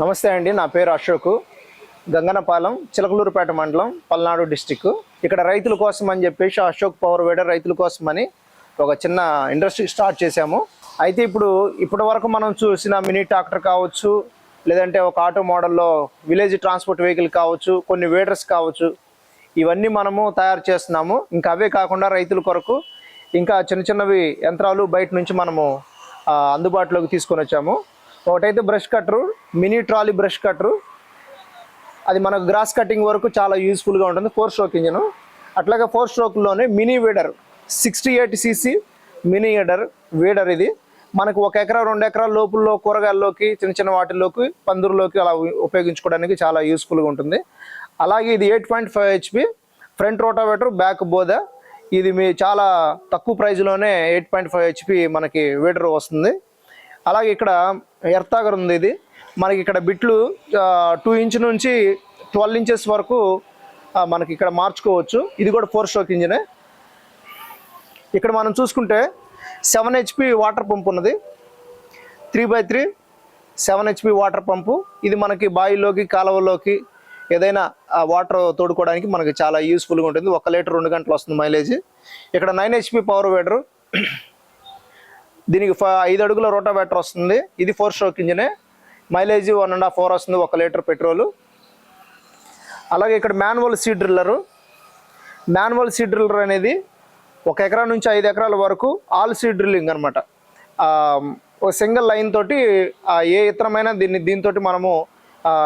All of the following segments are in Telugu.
నమస్తే అండి నా పేరు అశోక్. గంగనపాలెం చిలకలూరుపేట మండలం పల్నాడు డిస్టిక్. ఇక్కడ రైతుల కోసం అని చెప్పేసి అశోక్ పవర్ వేడర్ రైతుల కోసం అని ఒక చిన్న ఇండస్ట్రీ స్టార్ట్ చేశాము. అయితే ఇప్పుడు ఇప్పటి వరకు మనం చూసిన మినీ ట్రాక్టర్ కావచ్చు లేదంటే ఒక ఆటో మోడల్లో విలేజ్ ట్రాన్స్పోర్ట్ వెహికల్ కావచ్చు కొన్ని వేడర్స్ కావచ్చు ఇవన్నీ మనము తయారు చేస్తున్నాము. ఇంకా అవే కాకుండా రైతుల కొరకు ఇంకా చిన్న చిన్నవి యంత్రాలు బయట నుంచి మనము అందుబాటులోకి తీసుకొని వచ్చాము. ఒకటైతే బ్రష్ కట్టరు మినీ ట్రాలీ బ్రష్ కట్టరు. అది మనకు గ్రాస్ కటింగ్ వరకు చాలా యూస్ఫుల్గా ఉంటుంది ఫోర్ స్ట్రోక్ ఇంజన్. అట్లాగే four స్ట్రోక్లోనే mini weeder sixty eight CC mini weeder weeder ఇది. మనకు ఒక ఎకరా రెండు ఎకరాల లోపుల్లో కూరగాయల్లోకి చిన్న చిన్న వాటిల్లోకి పందురులోకి అలా ఉపయోగించుకోవడానికి చాలా యూస్ఫుల్గా ఉంటుంది. అలాగే ఇది eight point five HP front rotavator back బోధ. ఇది మీ చాలా తక్కువ ప్రైజ్లోనే ఎయిట్ పాయింట్ ఫైవ్ హెచ్పి మనకి వీడర్ వస్తుంది. అలాగే ఇక్కడ ఎర్తాగర్ ఉంది ఇది. మనకి ఇక్కడ బిట్లు టూ ఇంచ్ నుంచి ట్వెల్వ్ ఇంచెస్ వరకు మనకి ఇక్కడ మార్చుకోవచ్చు. ఇది కూడా ఫోర్ స్ట్రోక్ ఇంజినే ఇక్కడ మనం చూసుకుంటే సెవెన్ హెచ్పి వాటర్ పంప్ ఉన్నది. Three by three seven HP water pump ఇది మనకి బావిలోకి కాలువలోకి ఏదైనా వాటర్ తోడుకోవడానికి మనకి చాలా యూస్ఫుల్గా ఉంటుంది. ఒక లీటర్ రెండు గంటలు వస్తుంది మైలేజ్ ఇక్కడ నైన్ హెచ్పి పవర్ వేడరు దీనికి ఫ- ఐదు అడుగుల రోటావేటర్ వస్తుంది. ఇది four stroke ఇంజినే. Mileage one and half four వస్తుంది ఒక లీటర్ పెట్రోల్. అలాగే ఇక్కడ manual seed driller. Manual seed driller అనేది ఒక ఎకరా నుంచి ఐదు ఎకరాల వరకు ఆల్ సీడ్ డ్రిల్లింగ్ అనమాట ఒక సింగిల్ లైన్ తోటి ఏ ఇతరమైనా దీన్ని దీంతో మనము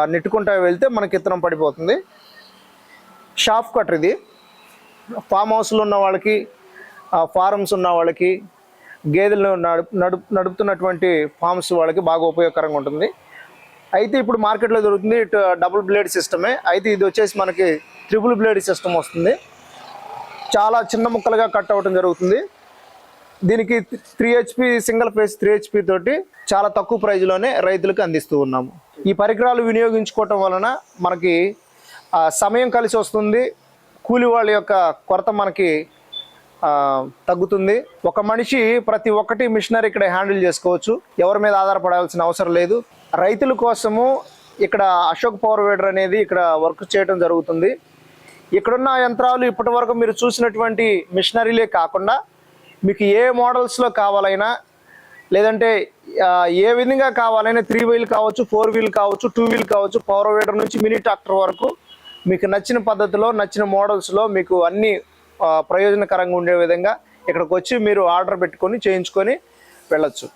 నెట్టుకుంటా వెళ్తే మనకి ఇత్తనం పడిపోతుంది. షాఫ్ కటర్ ఇది. ఫామ్ హౌస్లో ఉన్న వాళ్ళకి ఫారమ్స్ ఉన్న వాళ్ళకి గేదెలను నడుపు నడుపు నడుపుతున్నటువంటి ఫామ్స్ వాళ్ళకి బాగా ఉపయోగకరంగా ఉంటుంది. అయితే ఇప్పుడు మార్కెట్లో దొరుకుతుంది ఇటు డబుల్ బ్లేడ్ సిస్టమే. అయితే ఇది వచ్చేసి మనకి ట్రిపుల్ బ్లేడ్ సిస్టమ్ వస్తుంది. చాలా చిన్న ముక్కలుగా కట్ అవ్వటం జరుగుతుంది. దీనికి three HP single phase three HP తోటి చాలా తక్కువ ప్రైజ్లోనే రైతులకు అందిస్తూ ఉన్నాము. ఈ పరికరాలు వినియోగించుకోవటం వలన మనకి సమయం కలిసి వస్తుంది. కూలి వాళ్ళ యొక్క కొరత మనకి తగ్గుతుంది. ఒక మనిషి ప్రతి ఒక్కటి మిషనరీ ఇక్కడ హ్యాండిల్ చేసుకోవచ్చు. ఎవరి మీద ఆధారపడాల్సిన అవసరం లేదు. రైతుల కోసము ఇక్కడ అశోక్ పవర్ వేడర్ అనేది ఇక్కడ వర్క్ చేయడం జరుగుతుంది. ఇక్కడున్న యంత్రాలు ఇప్పటి వరకు మీరు చూసినటువంటి మిషనరీలే కాకుండా మీకు ఏ మోడల్స్లో కావాలైనా లేదంటే ఏ విధంగా కావాలైనా త్రీ వీల్ కావచ్చు ఫోర్ వీల్ కావచ్చు టూ వీల్ కావచ్చు పవర్ వేడర్ నుంచి మినీ ట్రాక్టర్ వరకు మీకు నచ్చిన పద్ధతిలో నచ్చిన మోడల్స్లో మీకు అన్ని ప్రయోజనకరంగా ఉండే విధంగా ఇక్కడికి వచ్చి మీరు ఆర్డర్ పెట్టుకొని చేయించుకొని వెళ్ళొచ్చు.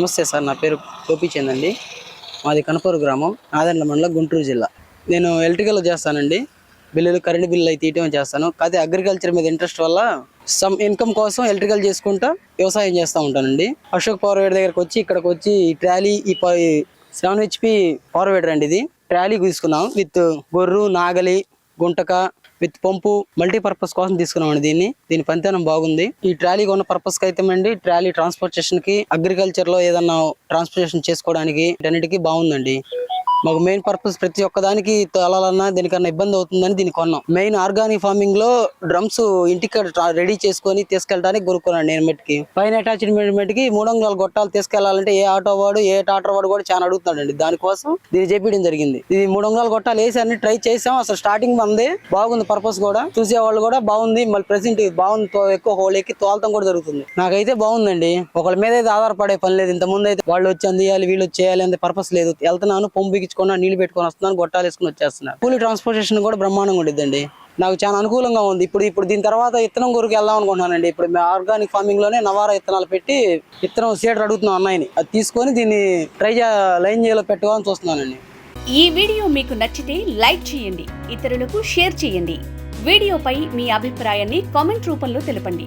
నమస్తే సార్ నా పేరు గోపీచంద్ అండి. మాది కనపూరు గ్రామం నాదెండ్ల మండలం గుంటూరు జిల్లా. నేను ఎలక్ట్రికల్ చేస్తానండి. బిల్లులు కరెంట్ బిల్లు అయితే తీయటం చేస్తాను. కాకపోతే అగ్రికల్చర్ మీద ఇంట్రెస్ట్ వల్ల సమ్ ఇన్కమ్ కోసం ఎలక్ట్రికల్ చేసుకుంటా వ్యవసాయం చేస్తూ ఉంటానండి. అశోక్ పవర్ వేడ్ దగ్గరకు వచ్చి ఇక్కడికి వచ్చి ఈ ట్రాలీ ఈ సెవెన్ హెచ్పి పవర్ వేడర్ అండి ఇది. ట్రాలీ తీసుకున్నాం విత్ గొర్రు నాగలి గుంటక విత్ పంపు మల్టీపర్పస్ కోసం తీసుకున్నామండి దీన్ని. దీని పనితనం బాగుంది. ఈ ట్రాలీ ఉన్న పర్పస్కి అయితే అండి ట్రాలీ ట్రాన్స్పోర్టేషన్కి అగ్రికల్చర్లో ఏదన్నా ట్రాన్స్పోర్టేషన్ చేసుకోవడానికి అన్నిటికీ బాగుందండి. మాకు మెయిన్ పర్పస్ ప్రతి ఒక్క దానికి తోలాలన్నా దీనికన్నా ఇబ్బంది అవుతుందని దీన్ని కొన్నాం. మెయిన్ ఆర్గానిక్ ఫార్మింగ్లో డ్రమ్స్ ఇంటికి రెడీ చేసుకొని తీసుకెళ్ళడానికి కొనుక్కున్నాను నేను మెట్కి పైన అటాచ్మెంట్ మెట్కి మూడు వందల గొట్టాలు తీసుకెళ్ళాలంటే ఏ ఆటో వాడు ఏ టాటర్ వాడు కూడా చాలా అడుగుతున్నాడండి. దానికోసం దీన్ని చేపించడం జరిగింది. ఇది మూడు వందల గొట్టాలు వేసి అన్ని ట్రై చేసాం. అసలు స్టార్టింగ్ మంది. బాగుంది పర్పస్ కూడా. చూసే వాళ్ళు కూడా బాగుంది. మళ్ళీ ప్రెసెంట్ బాగుంది. తో- ఎక్కువ హోల్ ఎక్కి తోలతం కూడా జరుగుతుంది. నాకైతే బాగుందండి. ఒకళ్ళ మీద అయితే ఆధారపడే పని లేదు. ఇంత ముందు అయితే వాళ్ళు వచ్చి అందియాలి వీళ్ళు చేయాలి అంత పర్పస్ లేదు. వెళ్తున్నాను పంపుకి ఎక్కించుకున్నా నీళ్ళు పెట్టుకొని వస్తున్నాను గొట్టాలు వేసుకుని వచ్చేస్తున్నాను కూలీ ట్రాన్స్పోర్టేషన్ కూడా బ్రహ్మాండంగా ఉండిద్దండి. నాకు చాలా అనుకూలంగా ఉంది. ఇప్పుడు ఇప్పుడు దీని తర్వాత ఇత్తనం గురికి వెళ్దాం అనుకుంటున్నానండి. ఇప్పుడు మేము ఆర్గానిక్ ఫార్మింగ్లోనే నవారా ఇత్తనాలు పెట్టి ఇత్తనం సీడర్ అడుగుతున్నాం అన్నయ్యని అది తీసుకొని దీన్ని ట్రై లైన్ చేయాలో పెట్టుకోవాలని చూస్తున్నానండి. ఈ వీడియో మీకు నచ్చితే లైక్ చేయండి ఇతరులకు షేర్ చేయండి. వీడియోపై మీ అభిప్రాయాన్ని కామెంట్ రూపంలో తెలపండి.